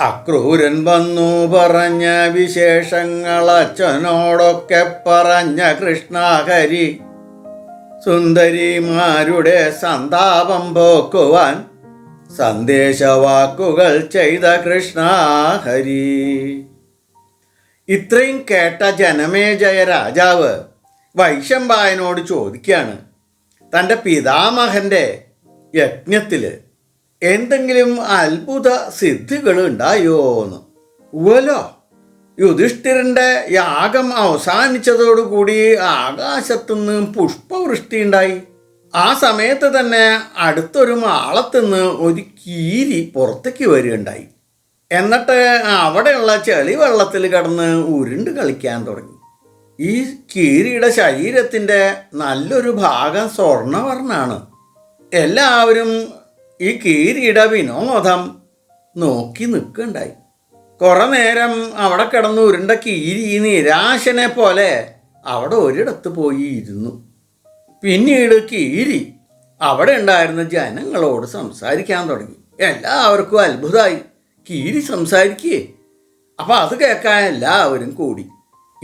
അക്രൂരൻ വന്നു പറഞ്ഞ വിശേഷങ്ങൾ അച്ഛനോടൊക്കെ പറഞ്ഞ കൃഷ്ണഹരി. സുന്ദരിമാരുടെ സന്താപം പോക്കുവാൻ സന്ദേശവാക്കുകൾ ചെയ്ത കൃഷ്ണഹരി. ഇത്രയും കേട്ട ജനമേജയ രാജാവ് വൈശമ്പായനോട് ചോദിക്കുകയാണ് തന്റെ പിതാമഹന്റെ യജ്ഞത്തിൽ എന്തെങ്കിലും അത്ഭുത സിദ്ധികൾ ഉണ്ടായോന്ന്. ഉവലോ യുധിഷ്ഠിരന്റെ യാഗം അവസാനിച്ചതോടുകൂടി ആകാശത്തുനിന്ന് പുഷ്പവൃഷ്ടി ഉണ്ടായി ആ സമയത്ത് തന്നെ അടുത്തൊരു മാളത്തുനിന്ന് ഒരു കീരി പുറത്തേക്ക് വരികയുണ്ടായി. എന്നിട്ട് അവിടെയുള്ള ചെളി വെള്ളത്തിൽ കിടന്ന് ഉരുണ്ട് കളിക്കാൻ തുടങ്ങി. ഈ കീരിയുടെ ശരീരത്തിന്റെ നല്ലൊരു ഭാഗം സ്വർണവർണാണ്. എല്ലാവരും ഈ കീരിയുടെ വിനോദം നോക്കി നിൽക്കണ്ടായി. കുറെ നേരം അവിടെ കിടന്ന് ഉരുണ്ട കീരി നിരാശനെ പോലെ അവിടെ ഒരിടത്ത് പോയി ഇരുന്നു. പിന്നീട് കീരി അവിടെ ഉണ്ടായിരുന്ന ജനങ്ങളോട് സംസാരിക്കാൻ തുടങ്ങി. എല്ലാവർക്കും അത്ഭുതമായി കീരി സംസാരിക്കേ. അപ്പം അത് കേൾക്കാൻ എല്ലാവരും കൂടി.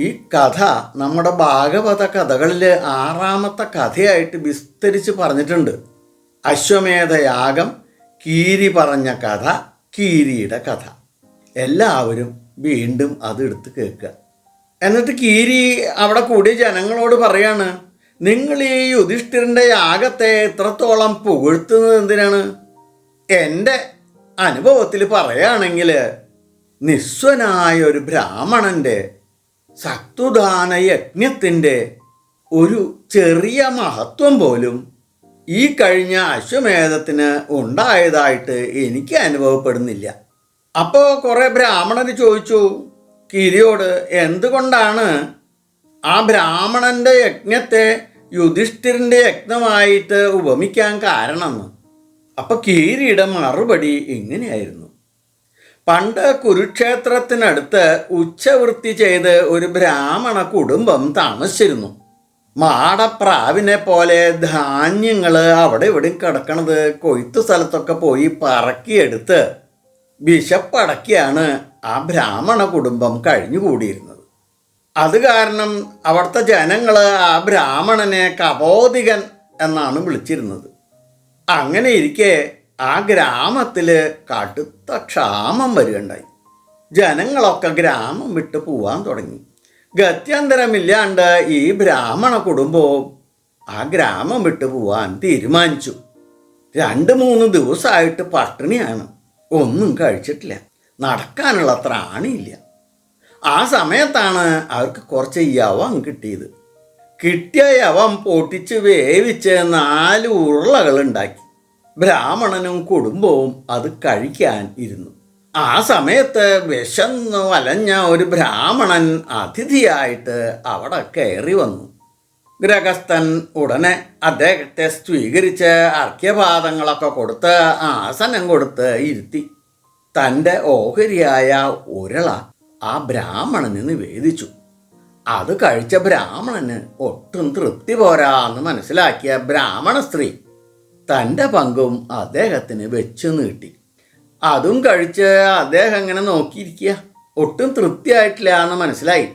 ഈ കഥ നമ്മുടെ ഭാഗവത കഥകളിലെ ആറാമത്തെ കഥയായിട്ട് വിസ്തരിച്ച് പറഞ്ഞിട്ടുണ്ട്. അശ്വമേധയാഗം കീരി പറഞ്ഞ കഥ കീരിയുടെ കഥ. എല്ലാവരും വീണ്ടും അത് എടുത്ത് കേൾക്കുക. എന്നിട്ട് കീരി അവിടെ കൂടിയ ജനങ്ങളോട് പറയാണ് നിങ്ങൾ ഈ യുധിഷ്ഠിരന്റെ യാഗത്തെ എത്രത്തോളം പുകഴ്ത്തുന്നത് എന്തിനാണ്? എന്റെ അനുഭവത്തിൽ പറയുകയാണെങ്കിൽ നിസ്വനായ ഒരു ബ്രാഹ്മണന്റെ സത്വദാന യജ്ഞത്തിന്റെ ഒരു ചെറിയ മഹത്വം പോലും ഈ കഴിഞ്ഞ അശ്വമേധത്തിന് ഉണ്ടായതായിട്ട് എനിക്ക് അനുഭവപ്പെടുന്നില്ല. അപ്പോൾ കുറേ ബ്രാഹ്മണർ ചോദിച്ചു കിരിയോട് എന്തുകൊണ്ടാണ് ആ ബ്രാഹ്മണന്റെ യജ്ഞത്തെ യുധിഷ്ഠിരന്റെ യജ്ഞമായിട്ട് ഉപമിക്കാൻ കാരണമെന്ന്? അപ്പോൾ കീരിയുടെ മറുപടി ഇങ്ങനെയായിരുന്നു. പണ്ട് കുരുക്ഷേത്രത്തിനടുത്ത് ഉച്ചവൃത്തി ചെയ്ത് ഒരു ബ്രാഹ്മണ കുടുംബം താമസിച്ചിരുന്നു. മാടപ്രാവിനെ പോലെ ധാന്യങ്ങൾ അവിടെ ഇവിടെ കിടക്കണത്. കൊയ്ത്തു സ്ഥലത്തൊക്കെ പോയി പറക്കിയെടുത്ത് വിശപ്പടക്കിയാണ് ആ ബ്രാഹ്മണ കുടുംബം കഴിഞ്ഞുകൂടിയിരുന്നത്. അത് കാരണം അവിടുത്തെ ജനങ്ങൾ ആ ബ്രാഹ്മണനെ കപോതികൻ എന്നാണ് വിളിച്ചിരുന്നത്. അങ്ങനെ ഇരിക്കെ ആ ഗ്രാമത്തിൽ കടുത്ത ക്ഷാമം വരികയുണ്ടായി. ജനങ്ങളൊക്കെ ഗ്രാമം വിട്ട് പോവാൻ തുടങ്ങി. ഗത്യന്തരമില്ലാണ്ട് ഈ ബ്രാഹ്മണ കുടുംബവും ആ ഗ്രാമം വിട്ടു പോവാൻ തീരുമാനിച്ചു. രണ്ട് മൂന്ന് ദിവസമായിട്ട് പട്ടിണിയാണ്. ഒന്നും കഴിച്ചിട്ടില്ല. നടക്കാനുള്ള ത്രാണിയില്ല. ആ സമയത്താണ് അവർക്ക് കുറച്ച് യവം കിട്ടിയത്. കിട്ടിയ യവം പൊട്ടിച്ച് വേവിച്ച് നാല് ഉരുളകൾ ഉണ്ടാക്കി. ബ്രാഹ്മണനും കുടുംബവും അത് കഴിക്കാൻ ഇരുന്നു. ആ സമയത്ത് വിശന്ന് വലഞ്ഞ ഒരു ബ്രാഹ്മണൻ അതിഥിയായിട്ട് അവിടെ കയറി വന്നു. ഗ്രഹസ്ഥൻ ഉടനെ അദ്ദേഹത്തെ സ്വീകരിച്ച് അർഘ്യപാദങ്ങളൊക്കെ കൊടുത്ത് ആസനം കൊടുത്ത് ഇരുത്തി. തന്റെ ഓഹരിയായ ഉരള ആ ബ്രാഹ്മണന് നിവേദിച്ചു. അത് കഴിച്ച ബ്രാഹ്മണന് ഒട്ടും തൃപ്തി പോരാന്ന് മനസ്സിലാക്കിയ ബ്രാഹ്മണ സ്ത്രീ തന്റെ പങ്കും അദ്ദേഹത്തിന് വെച്ചു നീട്ടി. അതും കഴിച്ച് അദ്ദേഹം ഇങ്ങനെ നോക്കിയിരിക്കുക. ഒട്ടും തൃപ്തിയായിട്ടില്ല എന്ന് മനസ്സിലായി.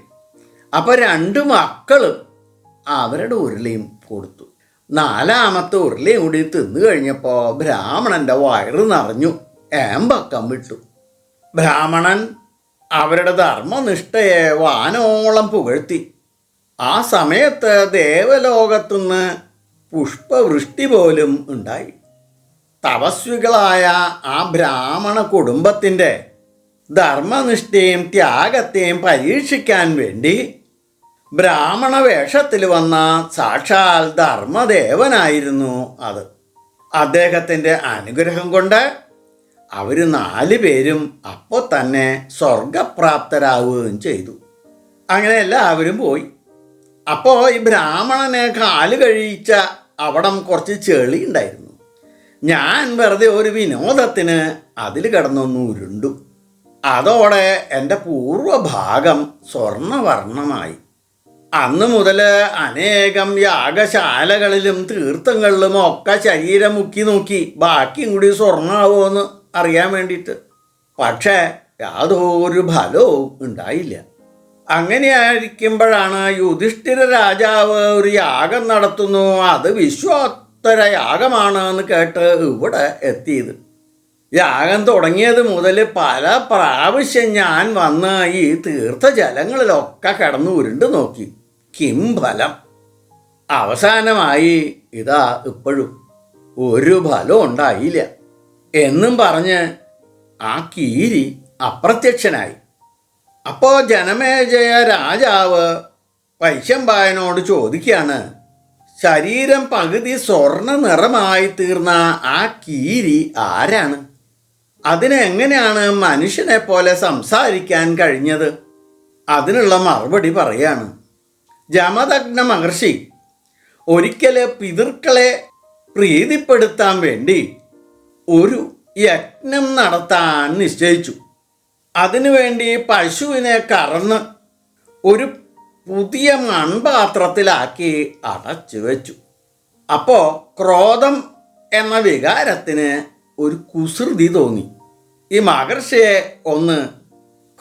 അപ്പോൾ രണ്ട് മക്കളും അവരുടെ ഉരുളയും കൊടുത്തു. നാലാമത്തെ ഉരുളയും കൂടി തിന്നു കഴിഞ്ഞപ്പോൾ ബ്രാഹ്മണന്റെ വയറ് നിറഞ്ഞു. ഏമ്പക്കം വിട്ടു. ബ്രാഹ്മണൻ അവരുടെ ധർമ്മനിഷ്ഠയെ വാനോളം പുകഴ്ത്തി. ആ സമയത്ത് ദേവലോകത്തുനിന്ന് പുഷ്പവൃഷ്ടി പോലും ഉണ്ടായി. തപസ്വികളായ ആ ബ്രാഹ്മണ കുടുംബത്തിന്റെ ധർമ്മനിഷ്ഠയും ത്യാഗത്തെയും പരീക്ഷിക്കാൻ വേണ്ടി ബ്രാഹ്മണ വേഷത്തിൽ വന്ന സാക്ഷാൽ ധർമ്മദേവനായിരുന്നു അത്. അദ്ദേഹത്തിന്റെ അനുഗ്രഹം കൊണ്ട് അവർ നാല് പേരും അപ്പോൾ തന്നെ സ്വർഗപ്രാപ്തരാവുകയും ചെയ്തു. അങ്ങനെ എല്ലാവരും പോയി. അപ്പോൾ ഈ ബ്രാഹ്മണനെ കാൽ കഴിച്ച അവിടം കുറച്ച് ചെളി ഉണ്ടായിരുന്നു ഞാൻ വെറുതെ ഒരു വിനോദത്തിന് അതിൽ കിടന്നൊന്ന് ഉരുണ്ടു. അതോടെ എന്റെ പൂർവഭാഗം സ്വർണവർണമായി. അന്ന് മുതൽ അനേകം യാഗശാലകളിലും തീർത്ഥങ്ങളിലും ഒക്കെ ശരീരം മുക്കി നോക്കി ബാക്കിയും കൂടി സ്വർണമാവുമെന്ന് അറിയാൻ വേണ്ടിയിട്ട്. പക്ഷേ യാതൊരു ഫലവും ഉണ്ടായില്ല. അങ്ങനെയായിരിക്കുമ്പോഴാണ് യുധിഷ്ഠിര രാജാവ് ഒരു യാഗം നടത്തുന്നു. അത് യാഗമാണ് എന്ന് കേട്ട് ഇവിടെ എത്തിയത്. യാഗം തുടങ്ങിയത് മുതൽ പല പ്രാവശ്യം ഞാൻ വന്ന് ഈ തീർത്ഥജലങ്ങളിലൊക്കെ കടന്നു ഉരുണ്ട് നോക്കി. കിം ഫലം അവസാനമായി ഇതാ ഇപ്പോഴും. ഒരു ഫലവും ഉണ്ടായില്ല. എന്നും പറഞ്ഞ് ആ കീരി അപ്രത്യക്ഷനായി. അപ്പോൾ ജനമേജയ രാജാവ് വൈശമ്പായനോട് ചോദിക്കുകയാണ് ശരീരം പകുതി സ്വർണ നിറമായി തീർന്ന ആ കീരി ആരാണ്? അതിനെങ്ങനെയാണ് മനുഷ്യനെ പോലെ സംസാരിക്കാൻ കഴിഞ്ഞത്? അതിനുള്ള മറുപടി പറയാണ് ജമദഗ്ന മഹർഷി. ഒരിക്കൽ പിതൃക്കളെ പ്രീതിപ്പെടുത്താൻ വേണ്ടി ഒരു യജ്ഞം നടത്താൻ നിശ്ചയിച്ചു. അതിനുവേണ്ടി പശുവിനെ കറന്ന് ഒരു പുതിയ മൺപാത്രത്തിലാക്കി അടച്ചു വെച്ചു. അപ്പോൾ ക്രോധം എന്ന വികാരത്തിന് ഒരു കുസൃതി തോന്നി. ഈ മഹർഷിയെ ഒന്ന്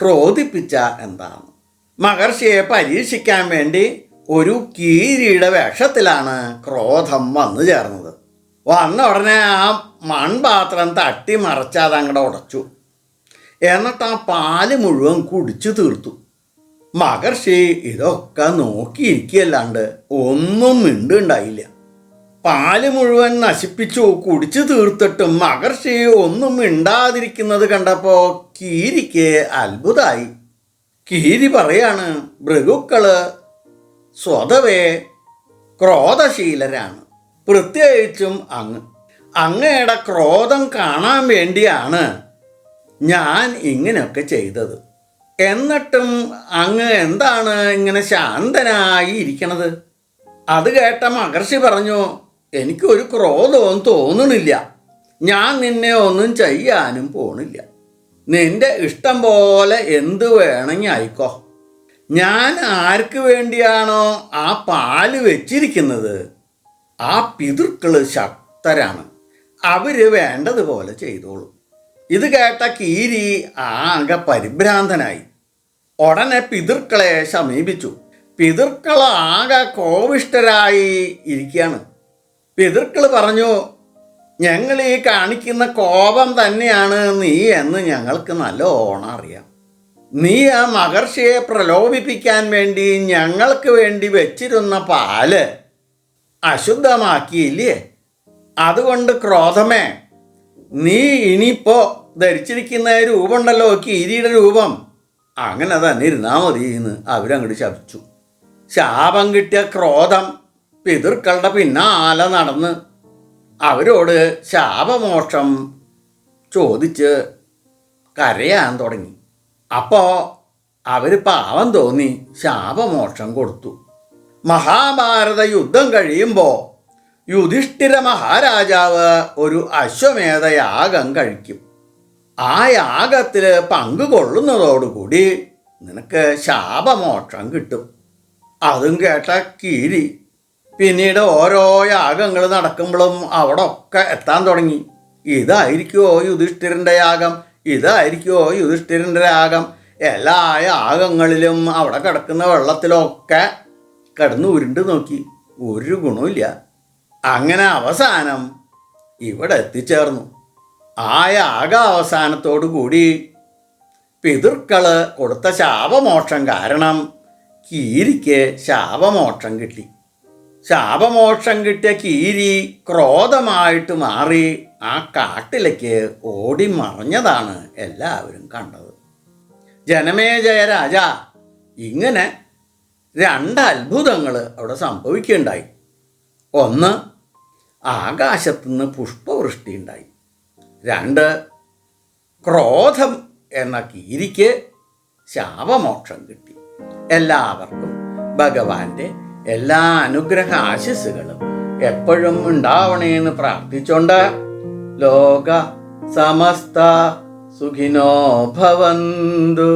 ക്രോധിപ്പിച്ച എന്താണ്? മഹർഷിയെ പരീക്ഷിക്കാൻ വേണ്ടി ഒരു കീരിയുടെ വേഷത്തിലാണ് ക്രോധം വന്നു ചേർന്നത്. വന്ന ഉടനെ ആ മൺപാത്രം തട്ടി മറച്ചാതങ്ങടെ ഉടച്ചു. എന്നിട്ട് ആ പാൽ മുഴുവൻ കുടിച്ചു തീർത്തു. മഹർഷി ഇതൊക്കെ നോക്കിയിരിക്കുകയല്ലാണ്ട് ഒന്നും മിണ്ടുണ്ടായില്ല. പാൽ മുഴുവൻ നശിപ്പിച്ചു കുടിച്ചു തീർത്തിട്ടും മഹർഷി ഒന്നും മിണ്ടാതിരിക്കുന്നത് കണ്ടപ്പോൾ കീരിക്ക് അത്ഭുതായി. കീരി പറയാണ് ഭൃഗുക്കൾ സ്വതവേ ക്രോധശീലരാണ്. പ്രത്യേകിച്ചും അങ്ങ്. അങ്ങയുടെ ക്രോധം കാണാൻ വേണ്ടിയാണ് ഞാൻ ഇങ്ങനെയൊക്കെ ചെയ്തത്. എന്നിട്ടും അങ്ങ് എന്താണ് ഇങ്ങനെ ശാന്തനായി ഇരിക്കണത്? അത് കേട്ട മഹർഷി പറഞ്ഞു എനിക്കൊരു ക്രോധവും തോന്നണില്ല ഞാൻ നിന്നെ ഒന്നും ചെയ്യാനും പോണില്ല. നിന്റെ ഇഷ്ടം പോലെ എന്തു വേണമെങ്കിൽ ആയിക്കോ. ഞാൻ ആർക്ക് വേണ്ടിയാണോ ആ പാൽ വെച്ചിരിക്കുന്നത്? ആ പിതൃക്കൾ ശക്തരാണ്. അവർ വേണ്ടതുപോലെ ചെയ്തോളൂ. ഇത് കേട്ട കീരി ആകെ പരിഭ്രാന്തനായി. ഉടനെ പിതൃക്കളെ സമീപിച്ചു. പിതൃക്കൾ ആകെ കോവിഷ്ടരായി ഇരിക്കുകയാണ്. പിതൃക്കൾ പറഞ്ഞു ഞങ്ങൾ ഈ കാണിക്കുന്ന കോപം തന്നെയാണ് നീ എന്ന് ഞങ്ങൾക്ക് നല്ല ഓണം അറിയാം. നീ ആ മഹർഷിയെ പ്രലോഭിപ്പിക്കാൻ വേണ്ടി ഞങ്ങൾക്ക് വേണ്ടി വെച്ചിരുന്ന പാൽ അശുദ്ധമാക്കിയില്ലേ? അതുകൊണ്ട് ക്രോധമേ നീ ഇനിയിപ്പോ ധരിച്ചിരിക്കുന്ന രൂപമുണ്ടല്ലോ കീരിയുടെ രൂപം. അങ്ങനെ തന്നെ ഇരുന്നാൽ മതി എന്ന് അവരങ്ങോട്ട് ശപിച്ചു. ശാപം കിട്ടിയ ക്രോധം പിതൃക്കളുടെ പിന്നാലെ നടന്ന് അവരോട് ശാപമോക്ഷം ചോദിച്ച് കരയാൻ തുടങ്ങി. അപ്പോൾ അവർ പാവം തോന്നി ശാപമോക്ഷം കൊടുത്തു. മഹാഭാരത യുദ്ധം കഴിയുമ്പോൾ യുധിഷ്ഠിര മഹാരാജാവ് ഒരു അശ്വമേധ യാഗം കഴിക്കും. ആ യാഗത്തിൽ പങ്കുകൊള്ളുന്നതോടുകൂടി നിനക്ക് ശാപമോക്ഷം കിട്ടും. അതും കേട്ട കീരി. പിന്നീട് ഓരോ യാഗങ്ങൾ നടക്കുമ്പോഴും അവിടെ ഒക്കെ എത്താൻ തുടങ്ങി. ഇതായിരിക്കുമോ യുധിഷ്ഠിരന്റെ യാഗം? ഇതായിരിക്കുമോ യുധിഷ്ഠിരന്റെ യാഗം? എല്ലാ യാഗങ്ങളിലും അവിടെ കിടക്കുന്ന വെള്ളത്തിലൊക്കെ കിടന്ന് ഉരുണ്ട് നോക്കി. ഒരു ഗുണമില്ല അങ്ങനെ അവസാനം ഇവിടെ എത്തിച്ചേർന്നു. ആ യാഗ അവസാനത്തോടു കൂടി പിതൃക്കൾ കൊടുത്ത ശാപമോക്ഷം കാരണം കീരിക്ക് ശാപമോക്ഷം കിട്ടി. ശാപമോക്ഷം കിട്ടിയ കീരി ക്രോധമായിട്ട് മാറി ആ കാട്ടിലേക്ക് ഓടി മറിഞ്ഞതാണ് എല്ലാവരും കണ്ടത്. ജനമേജയ രാജ ഇങ്ങനെ രണ്ട് അത്ഭുതങ്ങൾ അവിടെ സംഭവിക്കുകയുണ്ടായി. ഒന്ന് ആകാശത്തുനിന്ന് പുഷ്പവൃഷ്ടി ഉണ്ടായി. രണ്ട് ക്രോധം എന്ന കീരിക്ക് ശാപമോക്ഷം കിട്ടി. എല്ലാവർക്കും ഭഗവാന്റെ എല്ലാ അനുഗ്രഹ ആശിസ്സുകളും എപ്പോഴും ഉണ്ടാവണേന്ന് പ്രാർത്ഥിച്ചോണ്ട് ലോക സമസ്ത സുഖിനോ ഭവന്തു.